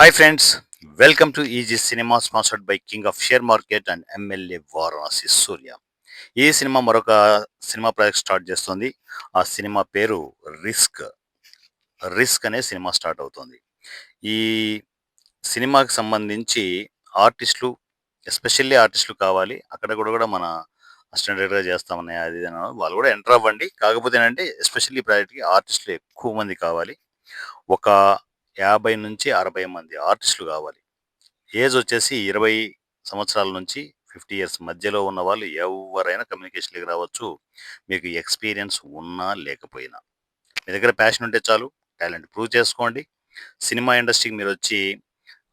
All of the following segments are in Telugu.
Hi friends welcome to easy cinema sponsored by king of share market and MLA Varanasi Surya ఈ సినిమా మరొక సినిమా ప్రాజెక్ట్ స్టార్ట్ చేస్తుంది. ఆ సినిమా పేరు రిస్క్ రిస్క్ అనే సినిమా స్టార్ట్ అవుతుంది. ఈ సినిమాకి సంబంధించి ఆర్టిస్టులు ఎస్పెషల్లీ ఆర్టిస్టులు కావాలి. అక్కడ కూడా కూడా మన అసిస్టెంట్గా చేస్తామని అది ఇది వాళ్ళు కూడా ఎంటర్ అవ్వండి. కాకపోతే ఏంటంటే ఎస్పెషల్లీ ప్రాజెక్ట్కి ఆర్టిస్టులు ఎక్కువ మంది కావాలి. ఒక యాభై నుంచి అరవై మంది ఆర్టిస్టులు కావాలి. ఏజ్ వచ్చేసి ఇరవై సంవత్సరాల నుంచి ఫిఫ్టీ ఇయర్స్ మధ్యలో ఉన్న వాళ్ళు ఎవరైనా కమ్యూనికేషన్కి రావచ్చు. మీకు ఎక్స్పీరియన్స్ ఉన్నా లేకపోయినా. మీ దగ్గర ప్యాషన్ ఉంటే చాలు టాలెంట్ ప్రూవ్ చేసుకోండి. సినిమా ఇండస్ట్రీకి మీరు వచ్చి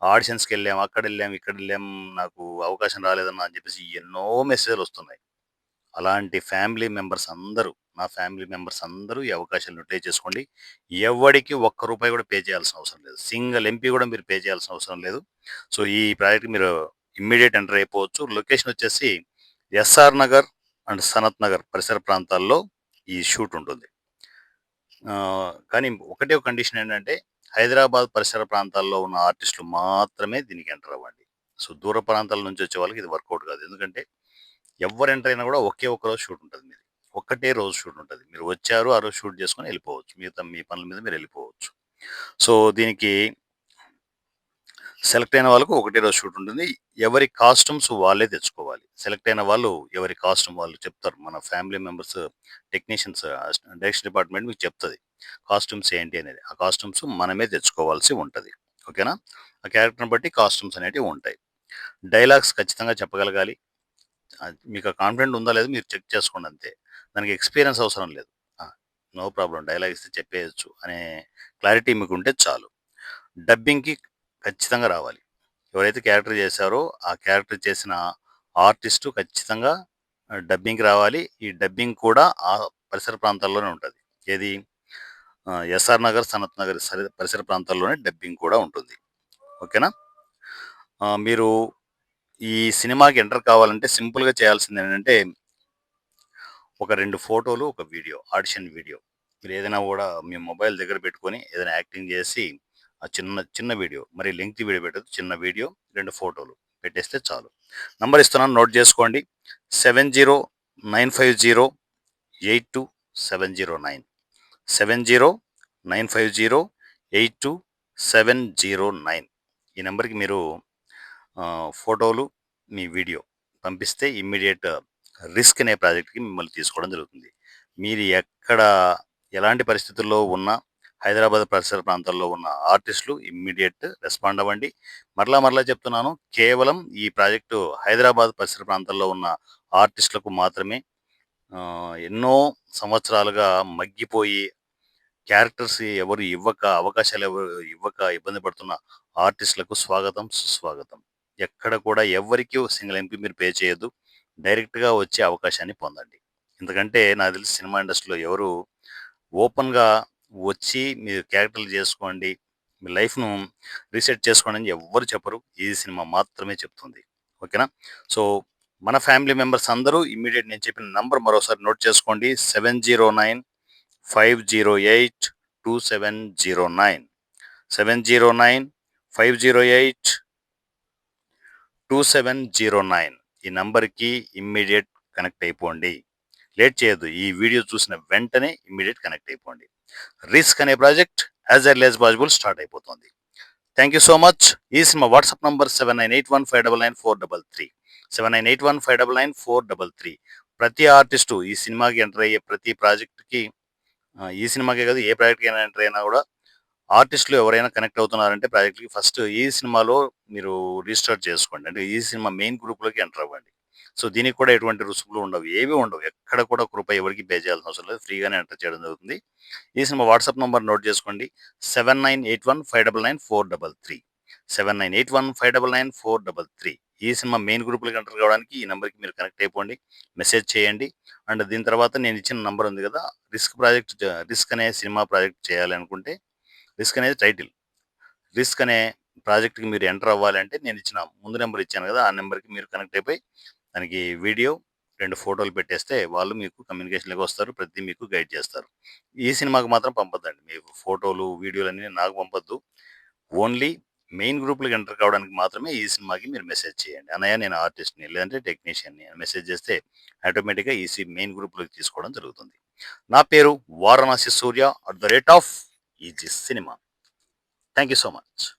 ఆడిషన్స్కి వెళ్ళాం అక్కడ వెళ్ళాం ఇక్కడ వెళ్ళాం నాకు అవకాశం రాలేదన్నా అని చెప్పేసి ఎన్నో మెసేజ్లు వస్తున్నాయి. అలాంటి ఫ్యామిలీ మెంబర్స్ అందరూ మా ఫ్యామిలీ మెంబర్స్ అందరూ ఈ అవకాశాలను యూటిలైజ్ చేసుకోండి. ఎవరికి ఒక్క రూపాయి కూడా పే చేయాల్సిన అవసరం లేదు. సింగిల్ ఎంపీ కూడా మీరు పే చేయాల్సిన అవసరం లేదు. సో ఈ ప్రాజెక్ట్ మీరు ఇమ్మీడియట్ ఎంటర్ అయిపోవచ్చు. లొకేషన్ వచ్చేసి ఎస్ఆర్ నగర్ అండ్ సనత్ నగర్ పరిసర ప్రాంతాల్లో ఈ షూట్ ఉంటుంది. కానీ ఒకటే ఒక కండిషన్ ఏంటంటే హైదరాబాద్ పరిసర ప్రాంతాల్లో ఉన్న ఆర్టిస్టులు మాత్రమే దీనికి ఎంటర్ అవ్వండి. సో దూర ప్రాంతాల నుంచి వచ్చే వాళ్ళకి ఇది వర్కౌట్ కాదు. ఎందుకంటే ఎవరు ఎంటర్ అయినా కూడా ఒకే ఒక్కరోజు రోజు షూట్ ఉంటుంది మీది. ఒక్కటే రోజు షూట్ ఉంటుంది. మీరు వచ్చారు ఆ రోజు షూట్ చేసుకొని వెళ్ళిపోవచ్చు. మిగతా మీ పనుల మీద మీరు వెళ్ళిపోవచ్చు. సో దీనికి సెలెక్ట్ అయిన వాళ్ళకు ఒకటే రోజు షూట్ ఉంటుంది. ఎవరి కాస్ట్యూమ్స్ వాళ్ళే తెచ్చుకోవాలి. సెలెక్ట్ అయిన వాళ్ళు ఎవరి కాస్ట్యూమ్ వాళ్ళు చెప్తారు. మన family members technicians direction department మీకు చెప్తుంది. కాస్ట్యూమ్స్ ఏంటి అనేది. ఆ కాస్ట్యూమ్స్ మనమే తెచ్చుకోవాల్సి ఉంటుంది. ఓకేనా? ఆ క్యారెక్టర్ని బట్టి కాస్ట్యూమ్స్ అనేటివి ఉంటాయి. డైలాగ్స్ ఖచ్చితంగా చెప్పగలగాలి. మీకు కాన్ఫిడెంట్ ఉందా లేదా మీరు చెక్ చేసుకోండి అంతే. దానికి ఎక్స్పీరియన్స్ అవసరం లేదు. నో ప్రాబ్లం డైలాగ్ ఇస్తే చెప్పేయచ్చు అనే క్లారిటీ మీకు ఉంటే చాలు. డబ్బింగ్కి ఖచ్చితంగా రావాలి. ఎవరైతే క్యారెక్టర్ చేశారో ఆ క్యారెక్టర్ చేసిన ఆర్టిస్టు ఖచ్చితంగా డబ్బింగ్కి రావాలి. ఈ డబ్బింగ్ కూడా ఆ పరిసర ప్రాంతాల్లోనే ఉంటుంది. ఏది? ఎస్ఆర్ నగర్ సనత్ నగర్ సరి- పరిసర ప్రాంతాల్లోనే డబ్బింగ్ కూడా ఉంటుంది. ఓకేనా? మీరు ఈ సినిమాకి ఎంటర్ కావాలంటే సింపుల్గా చేయాల్సింది ఏంటంటే ఒక రెండు ఫోటోలు ఒక వీడియో ఆడిషన్ వీడియో. మీరు ఏదైనా కూడా మీ మొబైల్ దగ్గర పెట్టుకొని ఏదైనా యాక్టింగ్ చేసి ఆ చిన్న చిన్న వీడియో మరి లెంగ్త్ వీడియో పెట్టదు చిన్న వీడియో రెండు ఫోటోలు పెట్టేస్తే చాలు. నంబర్ ఇస్తున్నాను నోట్ చేసుకోండి. Seven zero nine five zero eight two seven zero nine. Seven zero nine five zero eight two seven zero nine. ఈ నెంబర్కి మీరు ఫోటోలు మీ వీడియో పంపిస్తే ఇమ్మీడియట్ రిస్క్ అనే ప్రాజెక్ట్కి మిమ్మల్ని తీసుకోవడం జరుగుతుంది. మీరు ఎక్కడ ఎలాంటి పరిస్థితుల్లో ఉన్న హైదరాబాద్ పరిసర ప్రాంతాల్లో ఉన్న ఆర్టిస్టులు ఇమ్మీడియట్ రెస్పాండ్ అవ్వండి. మరలా మరలా చెప్తున్నాను కేవలం ఈ ప్రాజెక్టు హైదరాబాద్ పరిసర ప్రాంతాల్లో ఉన్న ఆర్టిస్టులకు మాత్రమే ఎన్నో సంవత్సరాలుగా మగ్గిపోయి క్యారెక్టర్స్ ఎవరు ఇవ్వక అవకాశాలు ఎవరు ఇవ్వక ఇబ్బంది పడుతున్న ఆర్టిస్టులకు స్వాగతం సుస్వాగతం. ఎక్కడ కూడా ఎవరికి సింగిల్ ఎంపీ మీరు పే చేయొద్దు. డైరెక్ట్గా వచ్చే అవకాశాన్ని పొందండి. ఎందుకంటే నాకు తెలిసి సినిమా ఇండస్ట్రీలో ఎవరు ఓపెన్గా వచ్చి మీరు క్యారెక్టర్లు చేసుకోండి మీ లైఫ్ను రీసెట్ చేసుకోండి అని ఎవ్వరు చెప్పరు. ఈ సినిమా మాత్రమే చెప్తుంది. ఓకేనా? సో మన ఫ్యామిలీ మెంబర్స్ అందరూ ఇమ్మీడియట్ నేను చెప్పిన నంబర్ మరోసారి నోట్ చేసుకోండి. Seven zero nine five zero eight two seven zero nine. Seven zero nine five zero eight two seven zero nine. ఈ నంబర్కి ఇమ్మీడియట్ కనెక్ట్ అయిపోండి. లేట్ చేయొద్దు. ఈ వీడియో చూసిన వెంటనే ఇమ్మీడియట్ కనెక్ట్ అయిపోండి. రిస్క్ అనే project as early as possible start అయిపోతుంది. Thank you so much. ఈ cinema WhatsApp number seven nine eight one five double nine four double three. Seven nine eight one five double nine four double three. ప్రతి ఆర్టిస్టు ఈ సినిమాకి ఎంటర్ అయ్యే ప్రతి ప్రాజెక్ట్కి ఈ సినిమాకే కాదు ఏ ప్రాజెక్ట్కి అయినా ఎంటర్ అయినా కూడా ఆర్టిస్టులు ఎవరైనా కనెక్ట్ అవుతున్నారంటే ప్రాజెక్ట్కి ఫస్ట్ ఈ సినిమాలో మీరు రిజిస్టర్ చేసుకోండి. అంటే ఈ సినిమా మెయిన్ గ్రూప్లోకి ఎంటర్ అవ్వండి. సో దీనికి కూడా ఎటువంటి రుసుములు ఉండవు. ఏవి ఉండవు. ఎక్కడ కూడా కృప ఎవరికి పే చేయాల్సిన అవసరం లేదు. ఫ్రీగానే ఎంటర్ చేయడం జరుగుతుంది. ఈ సినిమా వాట్సాప్ నెంబర్ నోట్ చేసుకోండి. Seven nine eight one five double nine four double three. Seven nine eight one five double nine four double three. ఈ సినిమా మెయిన్ గ్రూప్లోకి ఎంటర్ కావడానికి ఈ నెంబర్కి మీరు కనెక్ట్ అయిపోండి. మెసేజ్ చేయండి. అండ్ దీని తర్వాత నేను ఇచ్చిన నంబర్ ఉంది కదా. రిస్క్ ప్రాజెక్ట్ రిస్క్ అనే సినిమా ప్రాజెక్ట్ చేయాలి అనుకుంటే రిస్క్ అనేది టైటిల్ రిస్క్ అనే ప్రాజెక్ట్కి మీరు ఎంటర్ అవ్వాలంటే నేను ఇచ్చిన ముందు నెంబర్ ఇచ్చాను కదా ఆ నెంబర్కి మీరు కనెక్ట్ అయిపోయి దానికి వీడియో రెండు ఫోటోలు పెట్టేస్తే వాళ్ళు మీకు కమ్యూనికేషన్లోకి వస్తారు ప్రతి మీకు గైడ్ చేస్తారు ఈ సినిమాకి మాత్రం పంపొద్దండి మీకు ఫోటోలు వీడియోలు అన్నీ నాకు పంపొద్దు ఓన్లీ మెయిన్ గ్రూప్లకు ఎంటర్ కావడానికి మాత్రమే ఈ సినిమాకి మీరు మెసేజ్ చేయండి. అనయ్య నేను ఆర్టిస్ట్‌ని లేదంటే టెక్నీషియన్‌ని మెసేజ్ చేస్తే ఆటోమేటిక్‌గా ఈ మెయిన్ గ్రూప్‌లోకి తీసుకోవడం జరుగుతుంది. నా పేరు Varanasi Surya at the rate of easy cinema. Thank you so much.